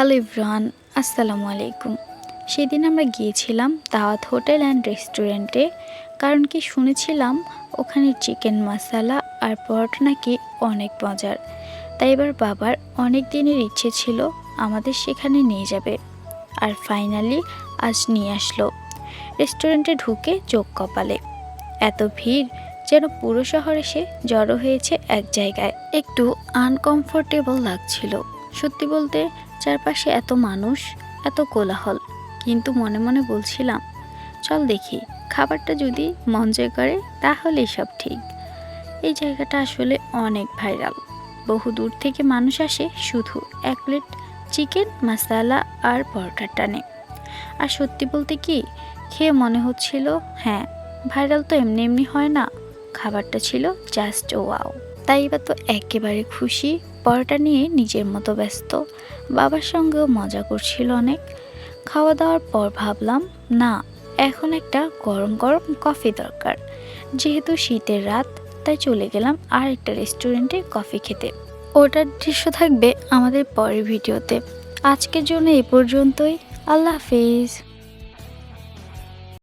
Hello everyone আসসালামু আলাইকুম। সেদিন আমরা গিয়েছিলাম দাওয়াত হোটেল অ্যান্ড রেস্টুরেন্টে, কারণ কি শুনেছিলাম ওখানে চিকেন মশালা আর পরোটা নাকি অনেক মজার। তাই এবার বাবার অনেক দিনের ইচ্ছে ছিল আমাদের সেখানে নিয়ে যাবে। আর ফাইনালি আজ নিয়ে আসলো। রেস্টুরেন্টে ঢুকে চোখ কপালে। এত ভিড় যেন পুরো শহর এসে জড়ো হয়েছে এক জায়গায়। একটু আনকমফোর্টেবল লাগছিল। সত্যি বলতে চারপাশে এত মানুষ, এত কোলাহল। কিন্তু মনে মনে বলছিলাম, চল দেখি, খাবারটা যদি মন জয় করে তাহলেই সব ঠিক। এই জায়গাটা আসলে অনেক ভাইরাল। বহু দূর থেকে মানুষ আসে শুধু এক প্লেট চিকেন, মশালা আর পরোটার টানে। আর সত্যি বলতে কি, খেয়ে মনে হচ্ছিল হ্যাঁ ভাইরাল তো এমনি এমনি হয় না। খাবারটা ছিল জাস্ট ওয়াও তাই বা তো একেবারে খুশি। পরোটা নিয়ে নিজের মতো ব্যস্ত। বাবার সঙ্গেও মজা করছিল অনেক। খাওয়া দাওয়ার পর ভাবলাম, না, এখন একটা গরম গরম কফি দরকার। যেহেতু শীতের রাত, তাই চলে গেলাম আর একটা রেস্টুরেন্টে কফি খেতে। ওটার দৃশ্য থাকবে আমাদের পরের ভিডিওতে। আজকের জন্য এ পর্যন্তই। আল্লাহ হাফিজ।